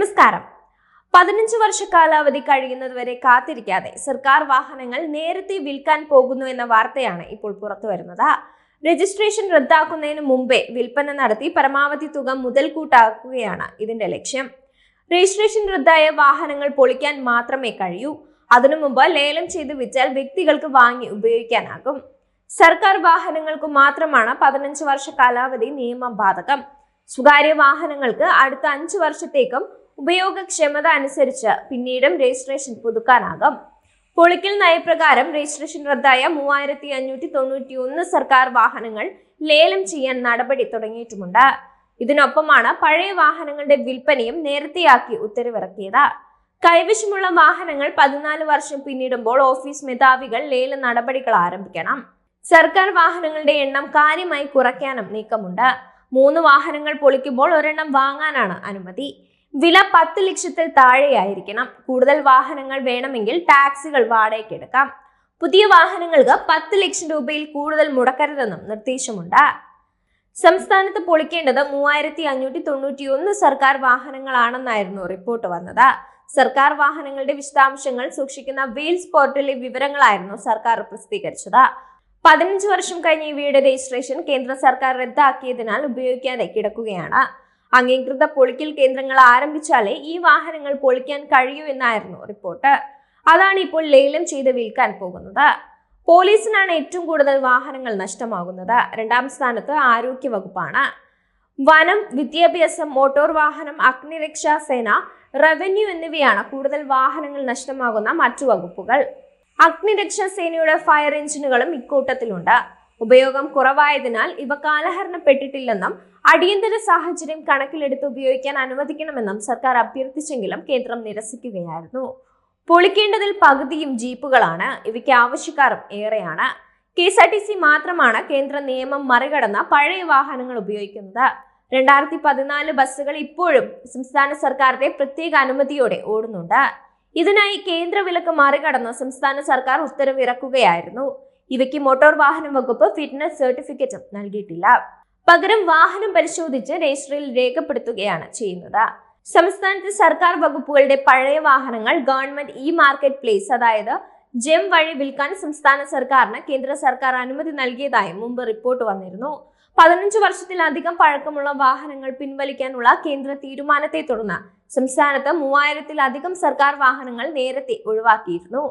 നമസ്കാരം. പതിനഞ്ച് വർഷ കാലാവധി കഴിയുന്നതുവരെ കാത്തിരിക്കാതെ സർക്കാർ വാഹനങ്ങൾ നേരത്തെ വിൽക്കാൻ പോകുന്നു എന്ന വാർത്തയാണ് ഇപ്പോൾ പുറത്തു വരുന്നത്. രജിസ്ട്രേഷൻ റദ്ദാക്കുന്നതിന് മുമ്പേ വിൽപ്പന നടത്തി പരമാവധി തുക മുതൽക്കൂട്ടാക്കുകയാണ് ഇതിന്റെ ലക്ഷ്യം. രജിസ്ട്രേഷൻ റദ്ദായ വാഹനങ്ങൾ പൊളിക്കാൻ മാത്രമേ കഴിയൂ. അതിനു മുമ്പ് ലേലം ചെയ്ത് വിറ്റാൽ വ്യക്തികൾക്ക് വാങ്ങി ഉപയോഗിക്കാനാകും. സർക്കാർ വാഹനങ്ങൾക്ക് മാത്രമാണ് പതിനഞ്ച് വർഷ കാലാവധി നിയമം ബാധകം. സ്വകാര്യ വാഹനങ്ങൾക്ക് അടുത്ത അഞ്ചു വർഷത്തേക്കും ഉപയോഗക്ഷമത അനുസരിച്ച് പിന്നീടും രജിസ്ട്രേഷൻ പുതുക്കാനാകും. പൊളിക്കൽ നയപ്രകാരം രജിസ്ട്രേഷൻ റദ്ദായ മൂവായിരത്തി അഞ്ഞൂറ്റി തൊണ്ണൂറ്റി ഒന്ന് സർക്കാർ വാഹനങ്ങൾ ലേലം ചെയ്യാൻ നടപടി തുടങ്ങിയിട്ടുമുണ്ട്. ഇതിനൊപ്പമാണ് പഴയ വാഹനങ്ങളുടെ വിൽപ്പനയും നേരത്തെയാക്കി ഉത്തരവിറക്കിയത്. കൈവശമുള്ള വാഹനങ്ങൾ പതിനാല് വർഷം പിന്നിടുമ്പോൾ ഓഫീസ് മേധാവികൾ ലേല നടപടികൾ ആരംഭിക്കണം. സർക്കാർ വാഹനങ്ങളുടെ എണ്ണം കാര്യമായി കുറയ്ക്കാനും നീക്കമുണ്ട്. മൂന്ന് വാഹനങ്ങൾ പൊളിക്കുമ്പോൾ ഒരെണ്ണം വാങ്ങാനാണ് അനുമതി. വില പത്ത് ലക്ഷത്തിൽ താഴെയായിരിക്കണം. കൂടുതൽ വാഹനങ്ങൾ വേണമെങ്കിൽ ടാക്സികൾ വാടകയ്ക്കെടുക്കാം പുതിയ വാഹനങ്ങൾക്ക് പത്ത് ലക്ഷം രൂപയിൽ കൂടുതൽ മുടക്കരുതെന്നും നിർദ്ദേശമുണ്ട്. സംസ്ഥാനത്ത് പൊളിക്കേണ്ടത് മൂവായിരത്തി അഞ്ഞൂറ്റി തൊണ്ണൂറ്റി ഒന്ന് സർക്കാർ വാഹനങ്ങളാണെന്നായിരുന്നു റിപ്പോർട്ട് വന്നത്. സർക്കാർ വാഹനങ്ങളുടെ വിശദാംശങ്ങൾ സൂക്ഷിക്കുന്ന വീൽസ് പോർട്ടലിലെ വിവരങ്ങളായിരുന്നു സർക്കാർ പ്രസിദ്ധീകരിച്ചത്. പതിനഞ്ച് വർഷം കഴിഞ്ഞ ഇവയുടെ രജിസ്ട്രേഷൻ കേന്ദ്ര സർക്കാർ റദ്ദാക്കിയതിനാൽ ഉപയോഗിക്കാതെ കിടക്കുകയാണ്. അംഗീകൃത പൊളിക്കൽ കേന്ദ്രങ്ങൾ ആരംഭിച്ചാലേ ഈ വാഹനങ്ങൾ പൊളിക്കാൻ കഴിയൂ എന്നായിരുന്നു റിപ്പോർട്ട്. അതാണ് ഇപ്പോൾ ലേലം ചെയ്ത് വിൽക്കാൻ പോകുന്നത്. പോലീസിനാണ് ഏറ്റവും കൂടുതൽ വാഹനങ്ങൾ നഷ്ടമാകുന്നത്. രണ്ടാം സ്ഥാനത്ത് ആരോഗ്യ വകുപ്പാണ്. വനം വിദ്യാഭ്യാസം മോട്ടോർ വാഹനം അഗ്നിരക്ഷാ സേന റവന്യൂ എന്നിവയാണ് കൂടുതൽ വാഹനങ്ങൾ നഷ്ടമാകുന്ന മറ്റു വകുപ്പുകൾ. അഗ്നിരക്ഷാ സേനയുടെ ഫയർ എഞ്ചിനുകളും ഇക്കൂട്ടത്തിലുണ്ട്. ഉപയോഗം കുറവായതിനാൽ ഇവ കാലഹരണപ്പെട്ടിട്ടില്ലെന്നും അടിയന്തര സാഹചര്യം കണക്കിലെടുത്ത് ഉപയോഗിക്കാൻ അനുവദിക്കണമെന്നും സർക്കാർ അഭ്യർത്ഥിച്ചെങ്കിലും കേന്ദ്രം നിരസിക്കുകയായിരുന്നു. പൊളിക്കേണ്ടതിൽ പകുതിയും ജീപ്പുകളാണ്. ഇവയ്ക്ക് ആവശ്യക്കാരും ഏറെയാണ്. K S R T C മാത്രമാണ് കേന്ദ്ര നിയമം മറികടന്ന പഴയ വാഹനങ്ങൾ ഉപയോഗിക്കുന്നത്. രണ്ടായിരത്തി പതിനാല് ബസ്സുകൾ ഇപ്പോഴും സംസ്ഥാന സർക്കാരിന്റെ പ്രത്യേക അനുമതിയോടെ ഓടുന്നുണ്ട്. ഇതിനായി കേന്ദ്ര വിലക്ക് മറികടന്ന് സംസ്ഥാന സർക്കാർ ഉത്തരവിറക്കുകയായിരുന്നു. ഇവയ്ക്ക് മോട്ടോർ വാഹന വകുപ്പ് ഫിറ്റ്നസ് സർട്ടിഫിക്കറ്റും നൽകിയിട്ടില്ല. പകരം വാഹനം പരിശോധിച്ച് രജിസ്റ്ററിൽ രേഖപ്പെടുത്തുകയാണ് ചെയ്യുന്നത്. സംസ്ഥാനത്തെ സർക്കാർ വകുപ്പുകളുടെ പഴയ വാഹനങ്ങൾ ഗവൺമെന്റ് ഇ മാർക്കറ്റ് പ്ലേസ് അതായത് ജെം വഴി വിൽക്കാൻ സംസ്ഥാന സർക്കാരിന് കേന്ദ്ര സർക്കാർ അനുമതി നൽകിയതായും മുമ്പ് റിപ്പോർട്ട് വന്നിരുന്നു. പതിനഞ്ച് വർഷത്തിലധികം പഴക്കമുള്ള വാഹനങ്ങൾ പിൻവലിക്കാനുള്ള കേന്ദ്ര തീരുമാനത്തെ തുടർന്ന് സംസ്ഥാനത്ത് മൂവായിരത്തിലധികം സർക്കാർ വാഹനങ്ങൾ നേരത്തെ ഒഴിവാക്കിയിരുന്നു.